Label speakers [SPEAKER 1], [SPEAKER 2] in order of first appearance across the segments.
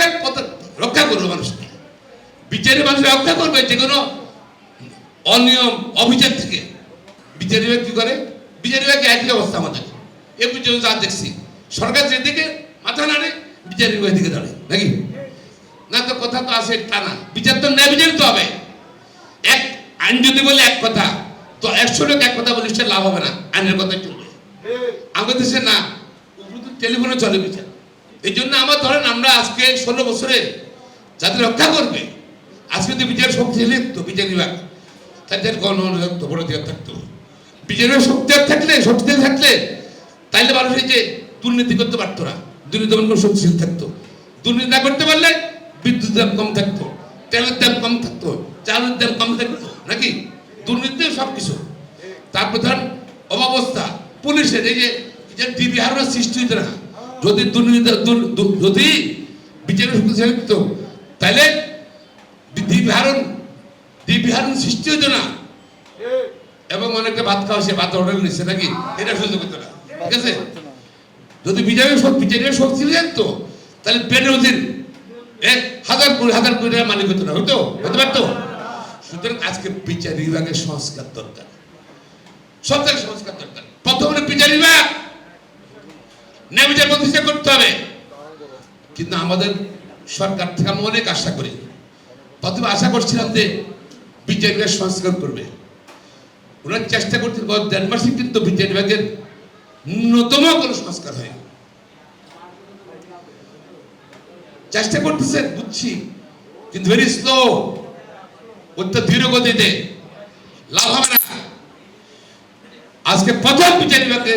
[SPEAKER 1] পদ- রক্ষা করবে মানুষকে? বিচারে মানুষ রক্ষা করবে যে কোনো অনিয়ম অভিযোগ থেকে। বিভাগ কি করে? বিভাগ একই অবস্থা আমাদের? এ পর্যন্ত যা দেখছি। সরকার যেদিকে মাথা নাড়ে বিচার বিভাগ দিকে দাঁড়ে নাকি? না তো কথা তো আসে তা না। বিচার তো ন্যায় বিচারিত হবে। এক আইন যদি বলে এক কথা, তো একশো লোক এক কথা বলে লাভ হবে না। আইনের কথা চলবে। আমাদের দেশে না, টেলিফোনে চলে বিচার। এই জন্য আমার ধরেন আমরা আজকে ষোলো বছরে যাদের রক্ষা করবে। আজকে যদি বিচার শক্তিশালী তো বিচার বিভাগ তাদের গণমানুষ থাকতো বড় থাকতো বিচারের শক্তি থাকলে শক্তিশালী থাকলে, তাইলে মানুষ এই যে দুর্নীতি করতে পারতো না। দুর্নীতি দমন করে শক্তিশালী থাকতো। দুর্নীতি না করতে পারলে বিদ্যুৎ দাম কম থাকতো, তেলের দাম কম থাকতো, চালের দাম কম থাকতো, নাকি? দুর্নীতি সব কিছু তারপর ধর অবাবস্থা পুলিশের এই যে যে ডিবি হারানোর সৃষ্টি হইতো না। যদি দুর্নীতি যদি বিচারের শক্তিশালী হতো তাহলে ডিবি হারণ ডিবি সৃষ্টি হইতো না। এবং অনেকটা ভাত খাওয়া সে ভাত অর্ডার নিচ্ছে নাকি? এটা সুযোগ হতো না। ঠিক আছে? যদি শক্তি, বিচারের শক্তি থাকতো তাহলে বেনজির এক হাজার কোটি হাজার কোটি টাকা মালিক হতো না, হতো? হতে পারতো? সুতরাং আজকে বিচার বিভাগের সংস্কার দরকার। থেকে সংস্কার দরকার। প্রথম বিচার বিভাগ প্রতিষ্ঠা করতে হবে। কিন্তু আমাদের সরকার থেকে আমি অনেক আশা করি। প্রথমে আশা করছিলাম যে বিভাগ সংস্কার করবে। চেষ্টা করতে গত দেড় মাসে কিন্তু বিভাগের ন্যূনতম সংস্কার হয়নি চেষ্টা করতেছে, বুঝছি, কিন্তু ভেরি স্লো অত্য ধীর লাভ হবে না। আজকে প্রথম বিচার বিভাগকে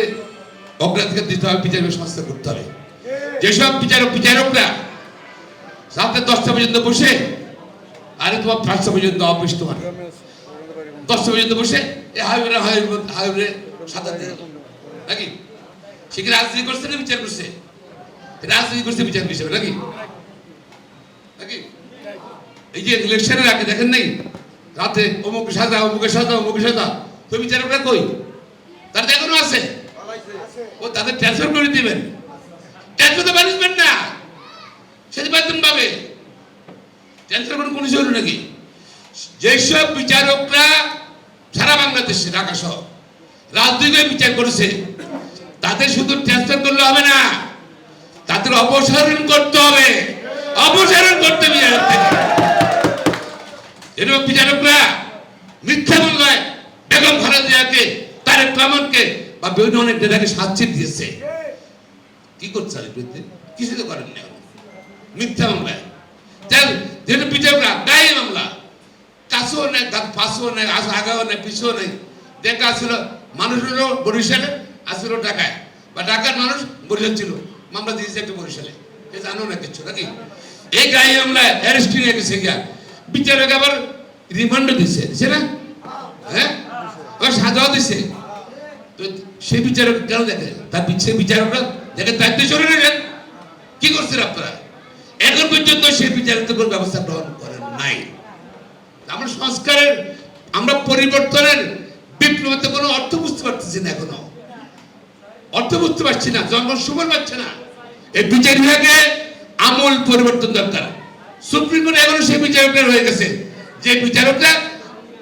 [SPEAKER 1] অগ্রাধিকার দিতে হবে বিচার বিভাগ সংস্কার করতে হবে। যেসব বিচারক, বিচারকরা রাতে দশটা পর্যন্ত বসে আরে তোমার পাঁচটা পর্যন্ত অফিস তোমার দশটা পর্যন্ত বসে এ হাইওয়ে হাইওয়ে হাইওয়ে সাঁতার দিয়ে। নাকি? সে কি রাজনীতি করছে না বিচার করছে? রাজনীতি করছে বিচার হিসেবে নাকি? নাকি? এই যে ইলেকশনের আগে দেখেন নাই? রাতে অমুক সাজা অমুক সাজা অমুক সাজা। তো বিচারকরা কই? ও, তাদের ট্রান্সফার করে দিবেন। ট্রান্সফার তো ম্যানেজমেন্ট না। সেটা বেতন পাবে ট্রান্সফার করে কোনো জরুরি নাকি? যেসব বিচারকরা সারা বাংলাদেশে, ঢাকা সহ রাজনৈতিক বিচার করেছে, তাদের শুধু ট্রান্সফার করলে হবে না, তাদের অপসারণ করতে হবে। অপসারণ করতে হবে এরকম বিচারকরা মিথ্যা মামলায় বেগম খালেদাকে তারেক রহমানকে বা বিভিন্ন অনেক নেতাকে শাস্তি দিয়েছে। কি করছে এগুলোতে? কিছু তো করেন না মিথ্যা মামলায় তেল যেহেতু বিচারকরা গায়ে মামলা, কাছেও নেই পাশেও নেই আগাও নেই, পিছেও নেই। দেখা আসছিল মানুষ বরিশালে আসছিল ঢাকায়। বা ঢাকার মানুষ বরিশাল ছিল। মামলা দিয়েছে একটা বরিশালে। এ জানো না কিছু, নাকি? এই গায়ে মামলায় অ্যারেস্ট নিয়ে গেছে গিয়া। বিচারক আবার রিমান্ডও দিছে দিছে না? হ্যাঁ? সাজাও দিছে। সেই বিচারক কেন দেখে? তার সে বিচারকরা দেখে দায়িত্ব চলে নেবেন কি করছেন আপনারা? এখন পর্যন্ত সেই বিচারিত কোনো ব্যবস্থা গ্রহণ করেন নাই। আমরা সংস্কারের, আমরা পরিবর্তনের বিপ্লবতে কোনো অর্থ বুঝতে পারতেছি না এখনও। অর্থ বুঝতে পারছি না, জনগণ সুফল পাচ্ছে না। এই বিচার বিভাগে আমূল পরিবর্তন দরকার। সুপ্রিম কোর্ট এখনও সেই বিচারকরা রয়ে গেছে। যে বিচারকরা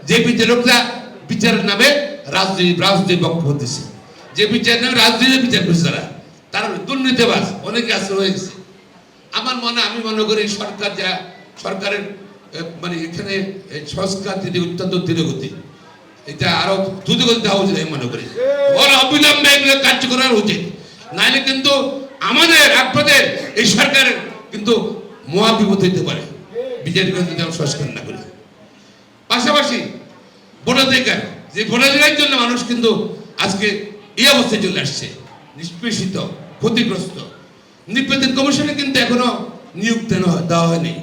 [SPEAKER 1] যে বিচারকরা বিচারের নামে রাজনীতি, রাজনৈতিক বক্তব্য দিচ্ছে যে বিচার নামে রাজনীতি বিচার করছে তারা। তারা দুর্নীতিবাজ, অনেকে আছে, রয়ে গেছে। আমার মনে, আমি মনে করি সরকার যা, সরকারের মানে এখানে সংস্কার দিতে অত্যন্ত ধীরগতি। এটা আরও দ্রুতগতি দেওয়া উচিত আমি মনে করি। অবিলম্বে এগুলো কার্য করা উচিত। নাহলে কিন্তু আমাদের, আপনাদের এই সরকারের কিন্তু মহাবিপদ হইতে পারে। বিজেপি সংস্কার না করি। পাশাপাশি ভোটাধিকার। যে ভোটাধিকারের জন্য মানুষ কিন্তু আজকে এই অবস্থায় চলে আসছে, নিষ্পেষিত, ক্ষতিগ্রস্ত। নির্বাচন কমিশনে কিন্তু এখনও নিয়োগ দেওয়া হয়নি।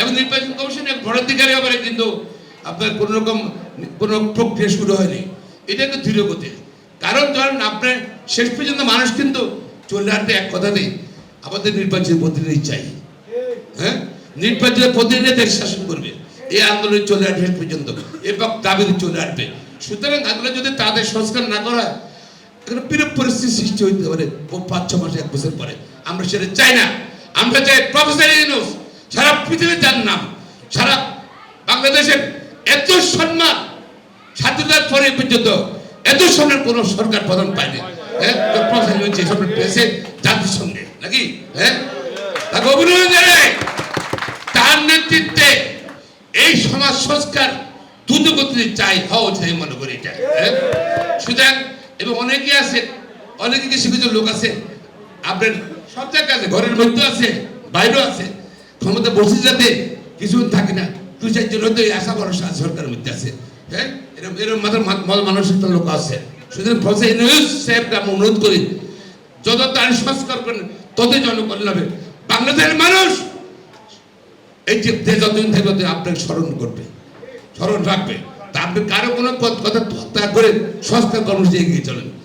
[SPEAKER 1] এবং নির্বাচন কমিশনে ভোটাধিকারের ব্যাপারে কিন্তু আপনার কোন রকম, কোনো প্রক্রিয়া শুরু হয়নি। এটা একটু ধীর গতি কারণ ধরেন আপনার শেষ পর্যন্ত মানুষ কিন্তু চলে আসবে এক কথা নেই আমাদের নির্বাচন প্রতিনিধি চাই। হ্যাঁ? নির্বাচনের প্রতিনিধি শাসন করবে। এই আন্দোলন চলে আসবে শেষ পর্যন্ত। এবং দাবিতে চলে আসবে। সুতরাং আন্দোলন যদি তাদের সংস্কার না করা হয় বিরূপ পরিস্থিতি সৃষ্টি হইতে পারে পাঁচ ছ মাস এক বছর পরে। আমরা সেটা চাই না। আমরা চাই প্রফেসর ইউনুস, সারা পৃথিবীর যার নাম, সারা বাংলাদেশের এত সম্মান স্বাধীনতার পরে পর্যন্ত এত সম্মান কোন সরকার প্রধান পায়নি। হ্যাঁ প্রফেসর ইউনুস সম্মান পেয়েছে জাতির সঙ্গে নাকি হ্যাঁ তাকে অভিনন্দন জানাই তার নেতৃত্বে এই সমাজ সংস্কার দ্রুত গতিতে চাই হওয়া উচিত আমি মনে করি এটা হ্যাঁ? সুতরাং, এবং অনেকে আছে, অনেকে কিছু কিছু লোক আছে, আপনার সব জায়গায় আছে, ঘরের মধ্যে আছে, বাইরেও আছে, ক্ষমতা বসে যাতে কিছু থাকে না, দু চারজন হয়তো আশা ভরসা সরকারের মধ্যে আছে হ্যাঁ? এরকম এরকম মাথার মানসিকতা লোক আছে। সুতরাং ফসে নিউজ সাহেবকে আমি অনুরোধ করি, যত তার সংস্কার করেন ততই জনকল্যাণ হবে। বাংলাদেশের মানুষ এই যে যতদিন থাকবে আপনাকে স্মরণ করবে, স্মরণ রাখবে। তা আপনি কারও কোনো কথা ত্যাগ করে সংস্কার কর্মসূচি এগিয়ে চলেন।